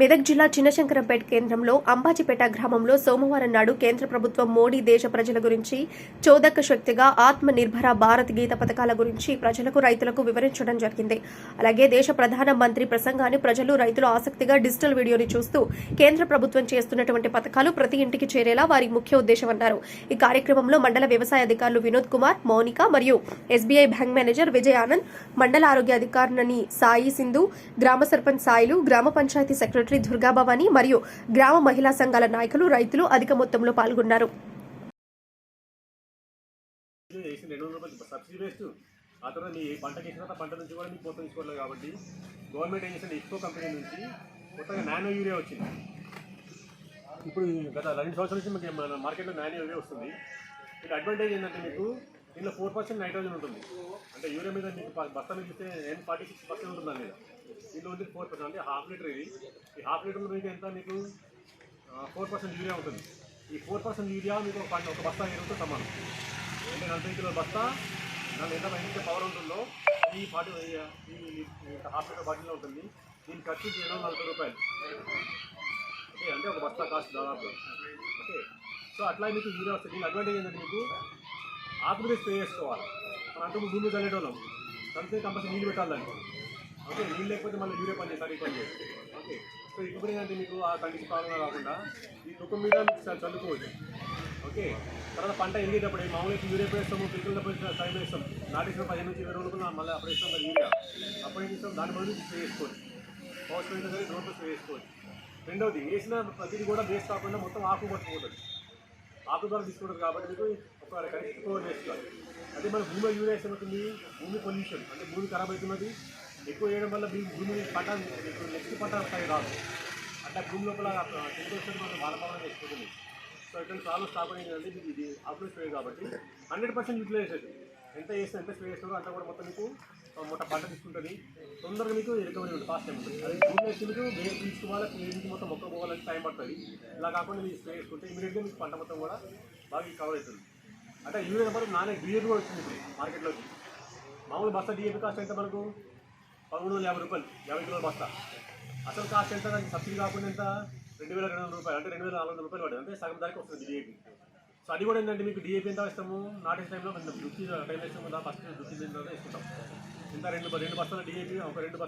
మెదక్ జిల్లా చిన్నశంకరంపేట కేంద్రంలో అంబాజీపేట గ్రామంలో సోమవారం నాడు కేంద్ర ప్రభుత్వం మోడీ దేశ ప్రజల గురించి చోదక శక్తిగా ఆత్మ నిర్భర భారత్ గీత పథకాల గురించి ప్రజలకు రైతులకు వివరించడం జరిగింది. అలాగే దేశ ప్రధాన మంత్రి ప్రసంగాన్ని ప్రజలు రైతులు ఆసక్తిగా డిజిటల్ వీడియోని చూస్తూ కేంద్ర ప్రభుత్వం చేస్తున్నటువంటి పథకాలు ప్రతి ఇంటికి చేరేలా వారి ముఖ్య ఉద్దేశం అన్నారు. ఈ కార్యక్రమంలో మండల వ్యవసాయ అధికారులు వినోద్ కుమార్ మౌనిక మరియు SBI bank manager Vijay Anand మండల ఆరోగ్య అధికారిని సాయి సింధు గ్రామ సర్పంచ్ సాయిలు గ్రామ పంచాయతీ సెక్రటరీ దుర్గాభవాని మరియు గ్రామ మహిళా సంఘాల నాయకులు రైతులు అధిక మొత్తంలో పాల్గొన్నారు. సబ్సిడీ వేస్ట్ ఆ తర్వాత నీ పంటకి వేసిన తర్వాత పంట నుంచి కూడా మీకు మొత్తం తీసుకోవట్లేదు కాబట్టి గవర్నమెంట్ ఏం చేసింది ఇఫ్కో కంపెనీ నుంచి కొత్తగా నానో యూరియా వచ్చింది ఇప్పుడు గత రెండు సంవత్సరాల నుంచి మనకి మన మార్కెట్లో నానో యూరియా వస్తుంది. ఇది అడ్వాంటేజ్ ఏంటంటే మీకు దీనిలో ఫోర్ పర్సెంట్ నైట్రోజన్ ఉంటుంది. అంటే యూరియా మీద మీకు బస్తా మీద ఇస్తే ఎన్ ఫార్టీ సిక్స్ పర్సెంట్ ఉంటుంది దాని మీద. దీంట్లో ఉంది ఫోర్ పర్సెంట్ అంటే హాఫ్ లీటర్ ఇది. ఈ హాఫ్ లీటర్లో మీకు ఎంత మీకు ఫోర్ పర్సెంట్ యూరియా ఉంటుంది. ఈ ఫోర్ పర్సెంట్ యూరియా మీకు ఒక ఒక బస్తా ఎరువుతో సమానం. అంటే నలభై కిలో బస్తా దాని ఎంత ఎంత పవర్ ఉంటుందో ఈ పార్టీ ఈ హాఫ్ లీటర్ బాటిల్లో ఉంటుంది. దీని ఖర్చు ఏడు వందల నలభై రూపాయలు. ఓకే అంటే ఒక బస్తా కాస్ట్ దాదాపు. ఓకే సో అట్లా మీకు యూరియా వస్తుంది. దీని అడ్వాంటేజ్ ఏంటంటే మీకు ఆకులు స్ప్రే చేసుకోవాలి. మనం అంటూ భూమి చల్లేటోళ్ళం. కలిసి కంపల్సరీ నీళ్ళు పెట్టాలి దానికి. ఓకే నీళ్ళు లేకపోతే మళ్ళీ యూరియా పని చేస్తారు ఈ పని చేసి ఓకే సో ఇప్పుడు ఏంటంటే మీకు ఆ కండిషన్ ప్రాబ్లం కాకుండా ఈ తుకం మీద చల్లుకోవచ్చు. ఓకే తర్వాత పంట ఎదిగేటప్పుడు మామూలుగా యూరియా వేస్తాము పిల్లలప్పుడు టైం వేస్తాం నాటేసిన పదిహేను నుంచి ఇరవై రోజులు మళ్ళీ అప్పుడు వేస్తాం యూరియా. అప్పుడు ఏం చేస్తాం దాని బదులు స్ప్రే చేసుకోవచ్చు. పవర్ స్ప్రే సరే రోడ్డు స్ప్రే చేసుకోవచ్చు. రెండవది వేసిన ప్రతిదీ కూడా వేస్ట్ కాకుండా మొత్తం ఆకు పట్టుకుంటుంది ఆకు ద్వారా కాబట్టి మీకు ఒక కరెక్ట్ కవర్ వేసుకోవాలి అదే మన భూమిలో యూరియా వేస్తే ఏమవుతుంది భూమి పొల్యూషన్ అంటే భూమి ఖరాబ్ అవుతున్నది ఎక్కువ వేయడం వల్ల మీ భూమి పంట మీకు నెక్స్ట్ పంట స్థాయి రాదు అంటే భూమి లోపల టెంపరేచర్ మనం వాతావరణం చేసుకుంటుంది. సో ఇటువంటి చాలా స్టాప్ ఏంటంటే మీకు ఇది ఆకులు స్ప్రే కాబట్టి హండ్రెడ్ పర్సెంట్ యూటిలైజేషన్. ఎంత చేస్తే ఎంత స్ప్రే చేస్తారో అంత కూడా మొత్తం మీకు మొట్ట పంట తీసుకుంటుంది. తొందరగా మీకు రికవరీ ఉంటుంది. ఫాస్ట్ టైం ఉంటుంది. అది భూమి వేస్తే మీకు వేరు తీసుకోవాలి వేరికి మొత్తం మొక్క పోవాలంటే టైం పడుతుంది. ఇలా కాకుండా మీరు స్ప్రే చేసుకుంటే ఇమీడియట్గా మీకు పంట మొత్తం కూడా బాగా కవర్ అవుతుంది. అంటే యూరియా నెంబర్ నానే డిఏపీ కూడా వచ్చింది ఇప్పుడు మార్కెట్లోకి మామూలు బస్తా డిఏపీ కాస్ట్ ఎంత మనకు? పదమూడు వందల యాభై రూపాయలు. యాభై కిలోల బస్తా. అసలు కాస్ట్ ఎంత? దానికి సబ్సిడీ కాకుండా ఎంత? రెండు వేల రెండు వందల రూపాయలు. అంటే రెండు వేల నాలుగు వందల రూపాయలు పడింది. అంటే సగం దానికి వస్తుంది డిఏపీ సో అది కూడా ఏంటంటే మీకు డిఏపీ ఎంత ఇస్తాము నాటే టైంలో దుక్కి టైం వేస్తాము ఫస్ట్ దుక్కి తర్వాత ఇస్తుంటాం ఇంత రెండు రెండు బస్తాల డిఏపీ ఒక రెండు